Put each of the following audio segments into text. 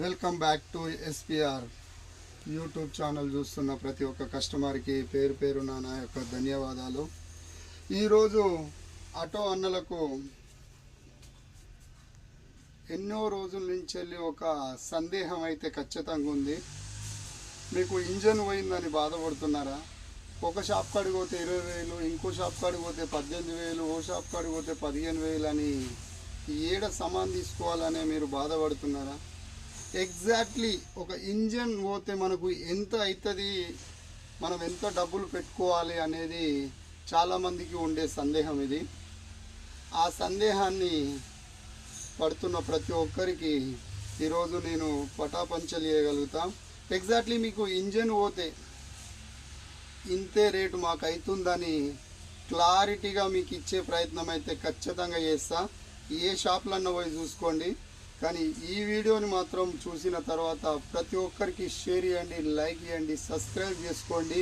Welcome back to S P R YouTube channel చూస్తున్న ప్రతి ఒక్క కస్టమర్కి పేరు పేరు నా యొక్క ధన్యవాదాలు. ఈరోజు ఆటో అన్నలకు ఎన్నో రోజుల నుంచి వెళ్ళి ఒక సందేహం అయితే ఖచ్చితంగా ఉంది. మీకు ఇంజన్ పోయిందని బాధపడుతున్నారా? ఒక షాప్ కాడికి పోతే ఇరవై వేలు ఇంకో షాప్ కాడికి పోతే పద్దెనిమిది వేలు ఓ షాప్ కాడికి పోతే పదిహేను వేలు అని ఏడ సమాన్ తీసుకోవాలనే మీరు బాధపడుతున్నారా? ఎగ్జాక్ట్లీ ఒక ఇంజన్ పోతే మనకు ఎంత అవుతుంది మనం ఎంత డబ్బులు పెట్టుకోవాలి అనేది చాలామందికి ఉండే సందేహం ఇది. ఆ సందేహాన్ని పడుతున్న ప్రతి ఒక్కరికి ఈరోజు నేను పటాపంచలు చేయగలుగుతా. ఎగ్జాక్ట్లీ మీకు ఇంజన్ పోతే ఇంతే రేటు మాకు అవుతుందని క్లారిటీగా మీకు ఇచ్చే ప్రయత్నం అయితే ఖచ్చితంగా చేస్తా. ఏ షాప్లన్నా పోయి చూసుకోండి. కానీ ఈ వీడియోని మాత్రం చూసిన తర్వాత ప్రతి ఒక్కరికి షేర్ చేయండి లైక్ చేయండి సబ్స్క్రైబ్ చేసుకోండి.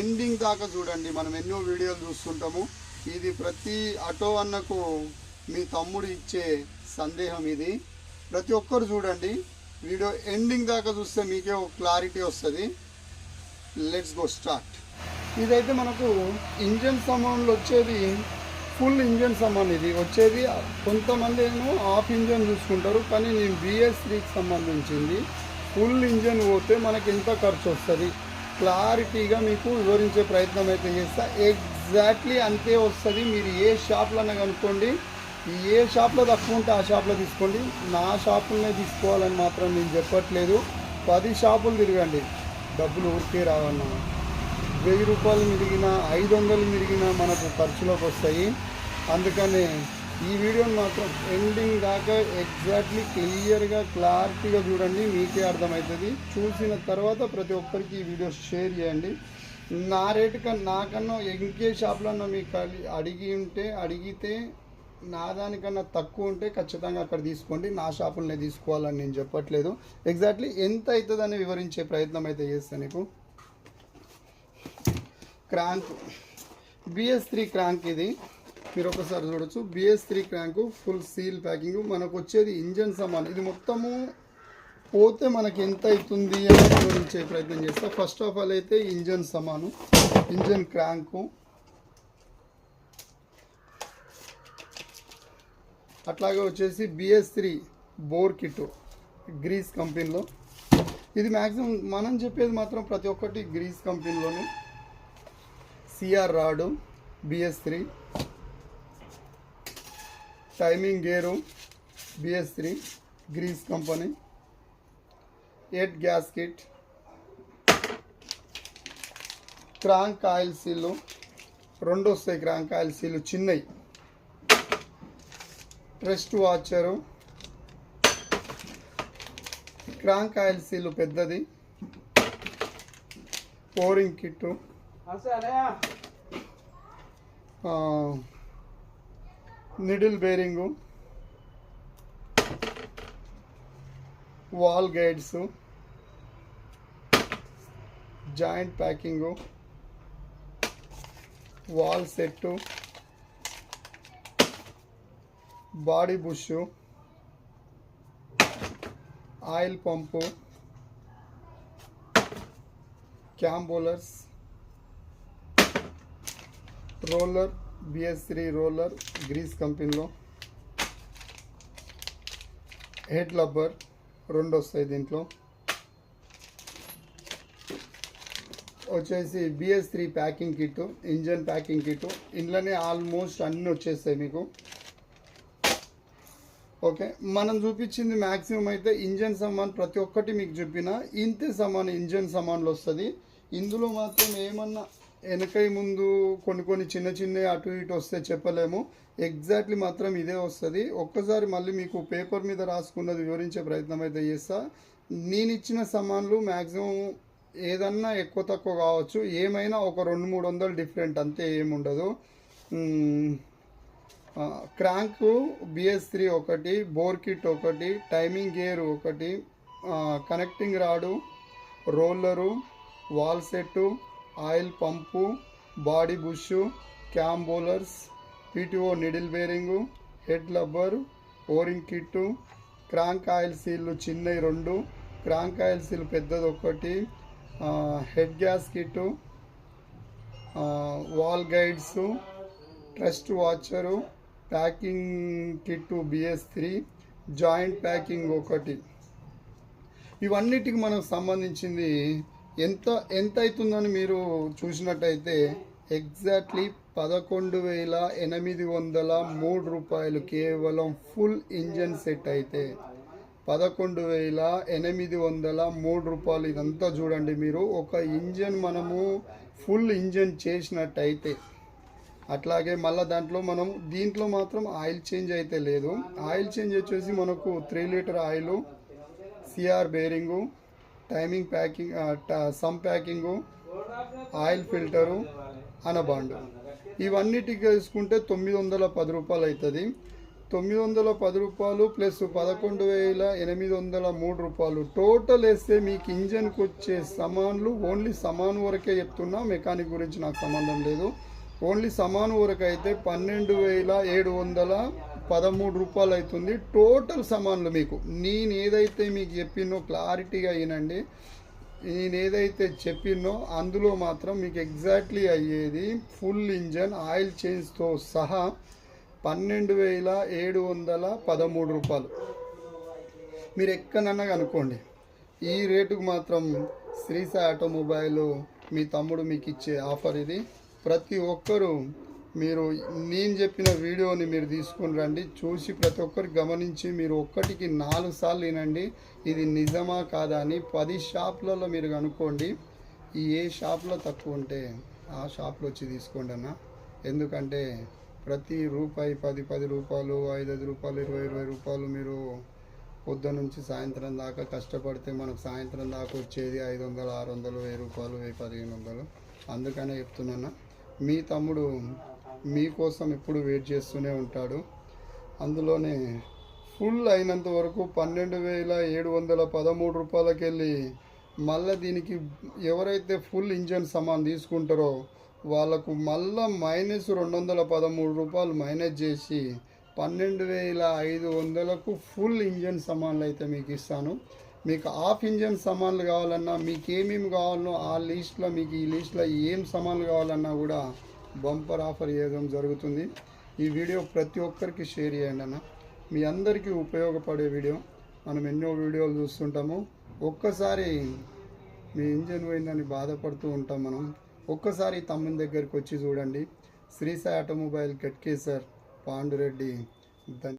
ఎండింగ్ దాకా చూడండి. మనం ఎన్నో వీడియోలు చూస్తుంటాము. ఇది ప్రతి ఆటో అన్నకు మీ తమ్ముడు ఇచ్చే సందేహం ఇది. ప్రతి ఒక్కరు చూడండి. వీడియో ఎండింగ్ దాకా చూస్తే మీకే ఒక క్లారిటీ వస్తుంది. లెట్స్ గో స్టార్ట్ ఇదైతే మనకు ఇంజన్ సమయంలో వచ్చేది ఫుల్ ఇంజన్ సామాన్ ఇది వచ్చేది కొంతమంది ఏమో హాఫ్ ఇంజన్ చూసుకుంటారు కానీ నేను బిఎస్ త్రీకి సంబంధించింది. ఫుల్ ఇంజన్ పోతే మనకి ఎంత ఖర్చు వస్తుంది? క్లారిటీగా మీకు వివరించే ప్రయత్నం అయితే చేస్తా. ఎగ్జాక్ట్లీ అంతే వస్తుంది. మీరు ఏ షాప్లోనే కనుక్కోండి. ఏ షాప్లో తక్కువ ఉంటే ఆ షాప్లో తీసుకోండి. నా షాపులనే తీసుకోవాలని మాత్రం నేను చెప్పట్లేదు. పది షాపులు తిరగండి. డబ్బులు ఊరికే రావన్నా. వెయ్యి రూపాయలు మిరిగిన ఐదు వందలు మిరిగిన మనకు ఖర్చులోకి వస్తాయి. అందుకనే ఈ వీడియోని మాత్రం ఎండింగ్ దాకా ఎగ్జాక్ట్లీ క్లియర్గా క్లారిటీగా చూడండి మీకే అర్థమవుతుంది చూసిన తర్వాత ప్రతి ఒక్కరికి ఈ వీడియో షేర్ చేయండి. నా రేటు కన్నా నాకన్నా ఇంకే షాప్లో మీకు అడిగి ఉంటే అడిగితే నా దానికన్నా తక్కువ ఉంటే ఖచ్చితంగా అక్కడ తీసుకోండి. నా షాపులనే తీసుకోవాలని నేను చెప్పట్లేదు. ఎగ్జాక్ట్లీ ఎంత అవుతుందని వివరించే ప్రయత్నం అయితే చేస్తాను నీకు. క్రాంక్ బిఎస్ త్రీ క్రాంక్ ఇది. మీరు ఒకసారి చూడొచ్చు. BS three crank full seal packing మనకు వచ్చేది ఇంజన్ సామాన్. ఇది మొత్తము పోతే మనకి ఎంత అవుతుంది అని వివరించే ప్రయత్నం చేస్తా. ఫస్ట్ ఆఫ్ ఆల్ అయితే ఇంజన్ సమాను ఇంజన్ క్రాంకు అట్లాగే వచ్చేసి BS three bore kit grease కంపెనీలో ఇది మ్యాక్సిమం మనం చెప్పేది మాత్రం ప్రతి ఒక్కటి grace కంపెనీలోనే CR rod BS three timing gear BS three Greaves company eight gas kit crank oil seal రెండు వస్తాయి క్రాంక్ ఆయిల్ సీలు చిన్నవి. Thrust washer crank oil seal పెద్దది. Boring kit needle bearing valve guides joint packing valve set body bush oil pump cam rollers roller BS three roller grease కంపెనీలో. Head rubber రెండు వస్తాయి దీంట్లో. వచ్చేసి BS three packing kit engine packing kit ఇంట్లోనే almost అన్నీ వచ్చేస్తాయి మీకు. Okay మనం చూపించింది మ్యాక్సిమం అయితే ఇంజన్ సామాన్ ప్రతి ఒక్కటి మీకు చూపిన ఇంతే సామాన్ ఇంజన్ సామాన్లు వస్తుంది. ఇందులో మాత్రం ఏమన్నా వెనకై ముందు కొన్ని కొన్ని చిన్న చిన్న అటు ఇటు వస్తే చెప్పలేము. ఎగ్జాక్ట్లీ మాత్రం ఇదే వస్తుంది. ఒక్కసారి మళ్ళీ మీకు పేపర్ మీద రాసుకున్నది వివరించే ప్రయత్నం అయితే చేస్తా. నేను ఇచ్చిన సామాన్లు మ్యాక్సిమం ఏదన్నా ఎక్కువ తక్కువ కావచ్చు. ఏమైనా ఒక రెండు మూడు వందలు డిఫరెంట్ అంతే ఏముండదు. మ్మ్. క్రాంక్ బిఎస్ త్రీ ఒకటి బోర్ కిట్ ఒకటి టైమింగ్ గేర్ ఒకటి connecting rod roller valve set oil pump body bush cam rollers PTO needle bearing head rubber O ring kit crank oil సీల్లు చిన్నవి రెండు క్రాంక్ ఆయిల్ సీల్ పెద్దది ఒకటి head gasket valve guides thrust washer packing kit BS three joint packing ఒకటి. ఇవన్నిటికి మనకు సంబంధించింది ఎంత ఎంత అవుతుందని మీరు చూసినట్టయితే ఎగ్జాక్ట్లీ పదకొండు వేల ఎనిమిది వందల మూడు రూపాయలు కేవలం ఫుల్ ఇంజన్ సెట్ అయితే పదకొండు వేల ఎనిమిది వందల మూడు రూపాయలు ఇదంతా చూడండి మీరు. ఒక ఇంజన్ మనము ఫుల్ ఇంజన్ చేసినట్టయితే అట్లాగే మళ్ళీ దాంట్లో మనం దీంట్లో మాత్రం ఆయిల్ చేంజ్ అయితే లేదు. ఆయిల్ చేంజ్ వచ్చేసి మనకు three litre oil CR bearing timing packing sump packing oil filter అనబాండు. ఇవన్నిటికి వేసుకుంటే తొమ్మిది వందల పది రూపాయలు అవుతుంది తొమ్మిది వందల పది రూపాయలు ప్లస్ పదకొండు వేల ఎనిమిది వందల మూడు రూపాయలు. టోటల్ వేస్తే మీకు ఇంజన్కి వచ్చే సమాన్లు ఓన్లీ సమాన్ వరకే చెప్తున్నా. మెకానిక్ గురించి నాకు సంబంధం లేదు. ఓన్లీ సమాన్ వరకు అయితే పన్నెండు వేల ఏడు వందల పదమూడు రూపాయలు అవుతుంది. టోటల్ సమాన్లు మీకు. నేను ఏదైతే మీకు చెప్పినో క్లారిటీగా వినండి. నేను ఏదైతే చెప్పినో అందులో మాత్రం మీకు ఎగ్జాక్ట్లీ అయ్యేది ఫుల్ ఇంజన్ ఆయిల్ చేంజ్తో సహా పన్నెండు వేల ఏడు వందల పదమూడు రూపాయలు. మీరు ఎక్కడన్నా కనుక్కోండి ఈ రేటుకు మాత్రం శ్రీసా ఆటోమొబైల్ మీ తమ్ముడు మీకు ఇచ్చే ఆఫర్ ఇది. ప్రతి ఒక్కరూ మీరు నేను చెప్పిన వీడియోని మీరు తీసుకుని రండి. చూసి ప్రతి ఒక్కరు గమనించి మీరు ఒక్కటికి నాలుగు సార్లు వినండి. ఇది నిజమా కాదా అని పది షాపులలో మీరు కనుక్కోండి. ఏ షాప్లో తక్కువ ఉంటే ఆ షాప్లో వచ్చి తీసుకోండి అన్న. ఎందుకంటే ప్రతి రూపాయి పది పది రూపాయలు ఐదు ఐదు రూపాయలు ఇరవై ఇరవై రూపాయలు మీరు పొద్దున నుంచి సాయంత్రం దాకా కష్టపడితే మనకు సాయంత్రం దాకా వచ్చేది ఐదు వందలు ఆరు వందలు వెయ్యి రూపాయలు వెయ్యి పదిహేను వందలు. అందుకనే చెప్తున్నాను మీ తమ్ముడు మీకోసం ఎప్పుడు వెయిట్ చేస్తూనే ఉంటాడు. అందులోనే ఫుల్ అయినంత వరకు పన్నెండు వేల ఏడు వందల పదమూడు రూపాయలకి వెళ్ళి మళ్ళీ దీనికి ఎవరైతే ఫుల్ ఇంజన్ సామాన్ తీసుకుంటారో వాళ్ళకు మళ్ళా మైనస్ రెండు వందల పదమూడు రూపాయలు మైనస్ చేసి పన్నెండు వేల ఐదు వందలకు ఫుల్ ఇంజన్ సామాన్లు అయితే మీకు ఇస్తాను. మీకు హాఫ్ ఇంజన్ సామాన్లు కావాలన్నా మీకు ఏమేమి కావాలనో ఆ లిస్ట్లో మీకు ఈ లిస్ట్లో ఏం సామాన్లు కావాలన్నా కూడా బంపర్ ఆఫర్ చేయడం జరుగుతుంది. ఈ వీడియో ప్రతి ఒక్కరికి షేర్ చేయండి అన్న. మీ అందరికీ ఉపయోగపడే వీడియో. మనం ఎన్నో వీడియోలు చూస్తుంటాము. ఒక్కసారి మీ ఇంజన్ పోయిందని బాధపడుతూ ఉంటాం మనం. ఒక్కసారి తమ్ముని దగ్గరికి వచ్చి చూడండి. శ్రీసాయి ఆటోమొబైల్ గట్కేసర్ పాండురెడ్డి. ధన్